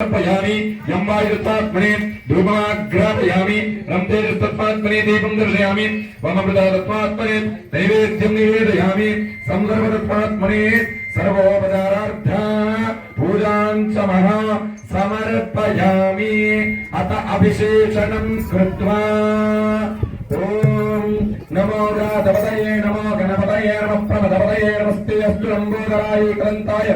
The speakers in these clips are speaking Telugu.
సమర్పయామి యంబాయుత్మాత్మనే ధూమాగ్రాపయామి రంతేజస్తత్వాత్మనే దీపం దర్శయామి వమృతాత్మాత్మనే నైవేద్యం నివేదయామి సందర్భతత్వాత్మనే సర్వోపచారార్థ పూజాంచ మహా సమర్పయామి అత అభిశేషణం కృత్వా. ఓం నమో రాధపతయే నమో గణపతయే నమ ప్రమదపతయే నమస్తే అస్తు లంబోదరాయ క్రంతాయ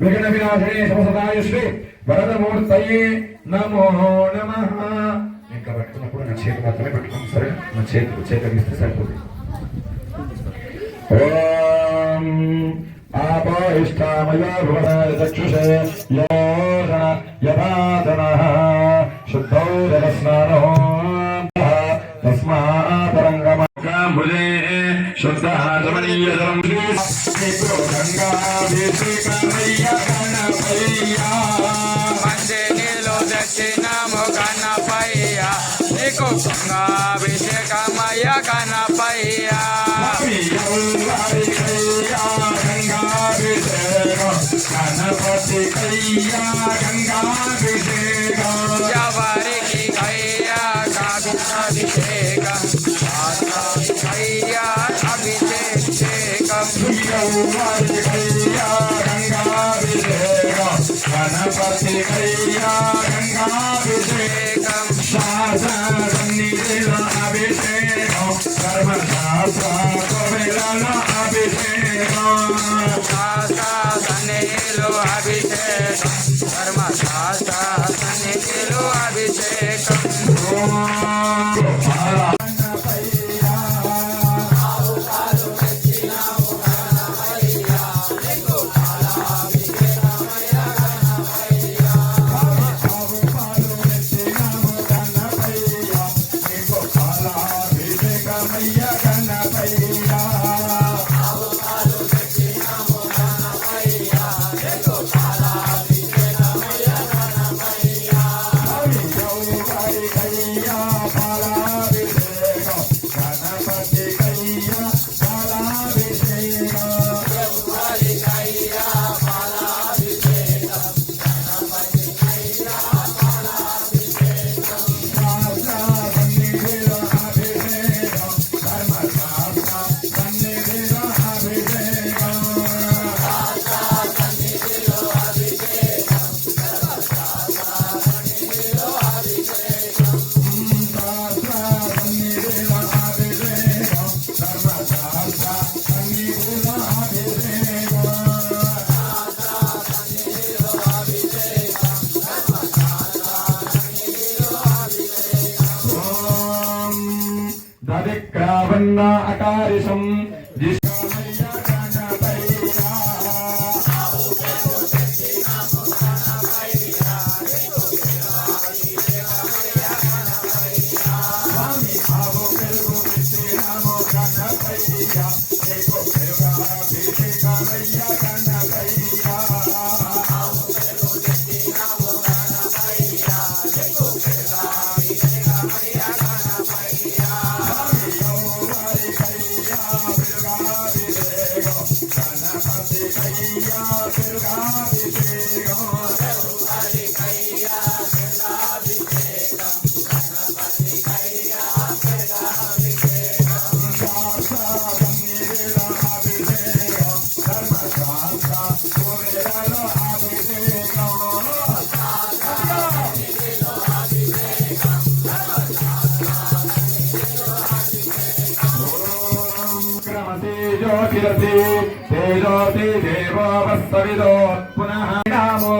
విఘ్న వినాశనే సమసదాయ శ్రీ వరదమూర్తయే నమో నమ. ఇంకా పట్టుకున్నప్పుడు నా చేతి మాత్రమే పెట్టుకోండి సరే నా చేతి చేతి సరిపోతుంది. ఓం ఆపోయిష్టామయో నీకు గంగాభిషేకమయ్య కనపయ్య. గణపతి కయ్యా గంగాభిషేకం ఎవరికి కయ్యా కాభిషేకం కయ్యా అభిషేకం. గణపతి గంగాభిషేకం శాసనిధిలో అభిషేకం కర్మశాస్త్ర కోవిలలో అభిషేకం సన్నిధిలో అభిషేకం అభిషేకం. జ్యోతిరసి తేజోతి దేవో వస్తవిదో పునః నామో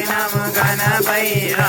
అరటాభిషేకము గణపయ్యా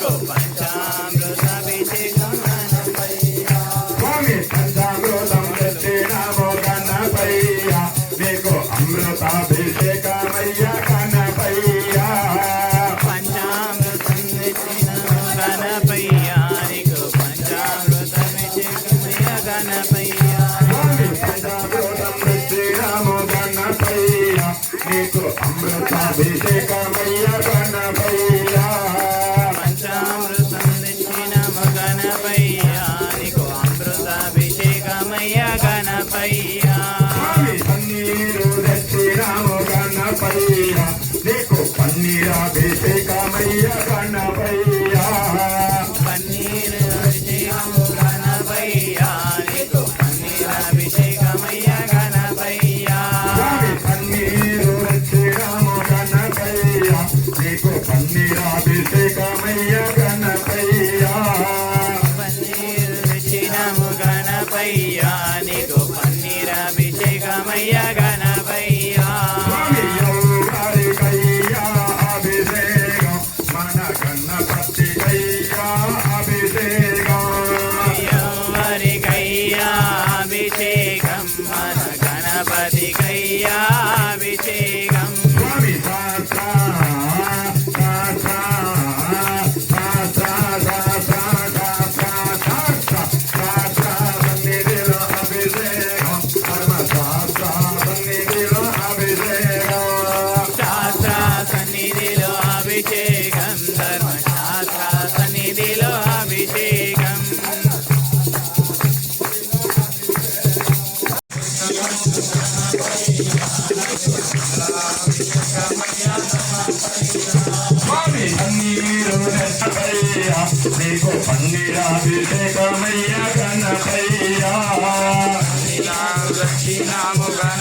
go. నీకు పన్నీరాభిషేకమయ్య కన్నా. మన గణపతికయ్యా. ramayya kanakayya hari naam rakhi naam gaya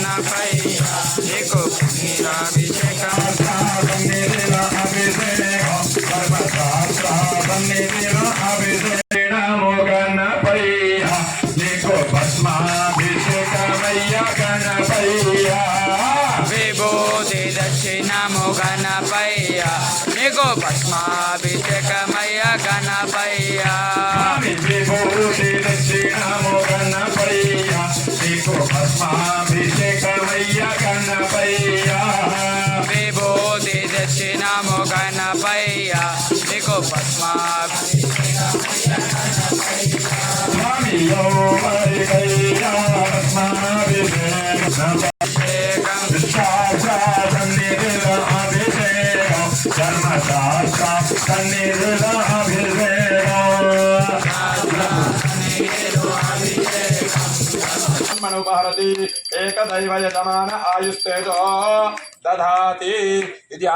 love My ఏకదైవయతమాన ఆయుస్తేజో దధాతి ఇది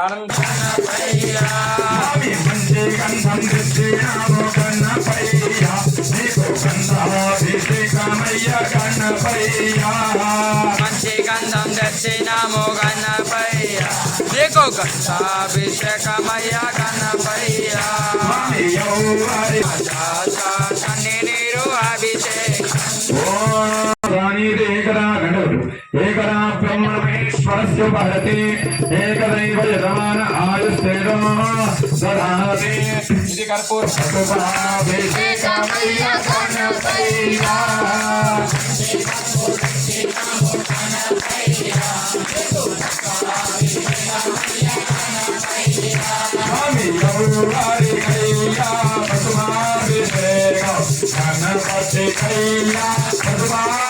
మంచి గంధం దక్షిణామో గణపయ్య. దేకో గంధాభిషేకమయ్య గణపయ్య आयुस्तु महति एकदैव यजमान आयुस्तेनो दधाति इति कर्पूर सर्वाभिषे कामय्या कनकैया स्वामी रघुवारी कैया पद्माभिषेक गणपति कैया पद्मा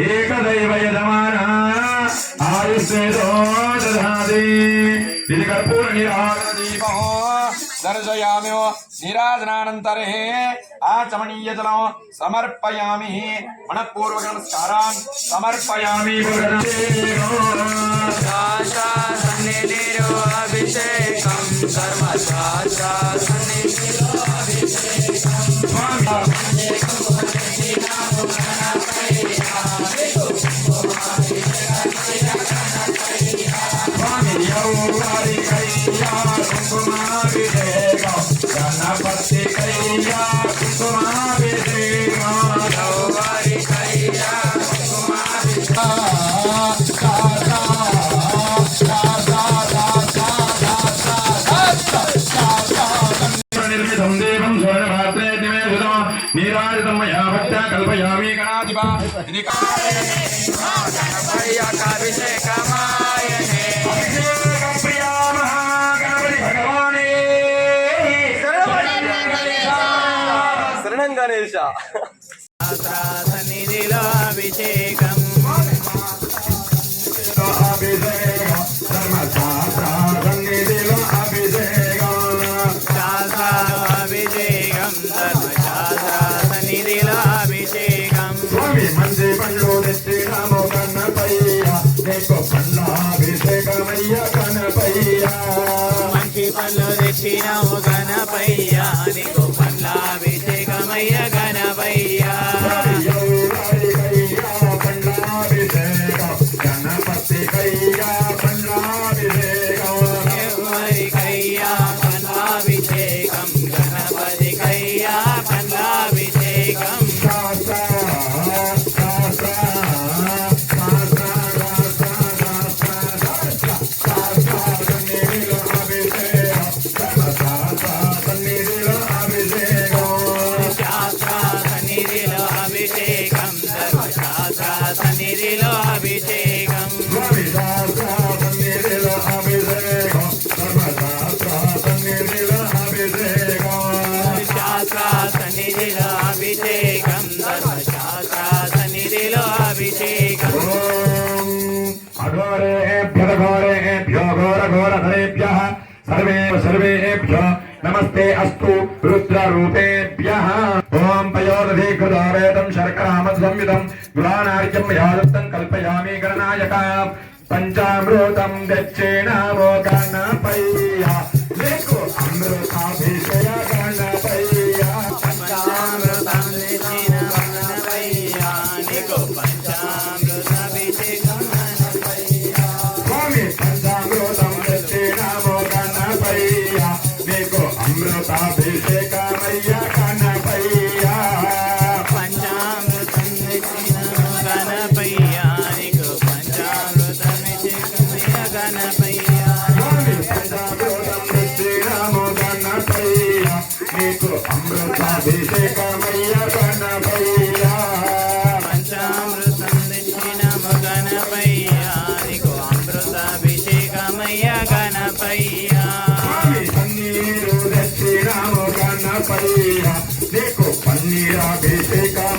ఏకదైవ యజమాన ఆయుష్ేదో దధాది ఇది కర్పూర నిరాగదీపో దర్శయామి నీరాజనానంతరే ఆచమణీయజలం సమర్పయామి. మనఃపూర్వక నమస్కారాన్ సమర్పయామి అభిషేకం. అభిషేకం. ಕುಸುಮಾರಿ ದೇವ ಗಣಪತಿ ಕೈಯ ಕುಸುಮ Amen. ते अस्तु रुद्ररूपेभ्यः ॐ पयोरधिकृतारेतम् शर्करामसंयुतम् गुणानार्यम् मया दत्तम् कल्पयामि गणनायका पञ्चामृतम् गच्छेणावोकनपै gira, que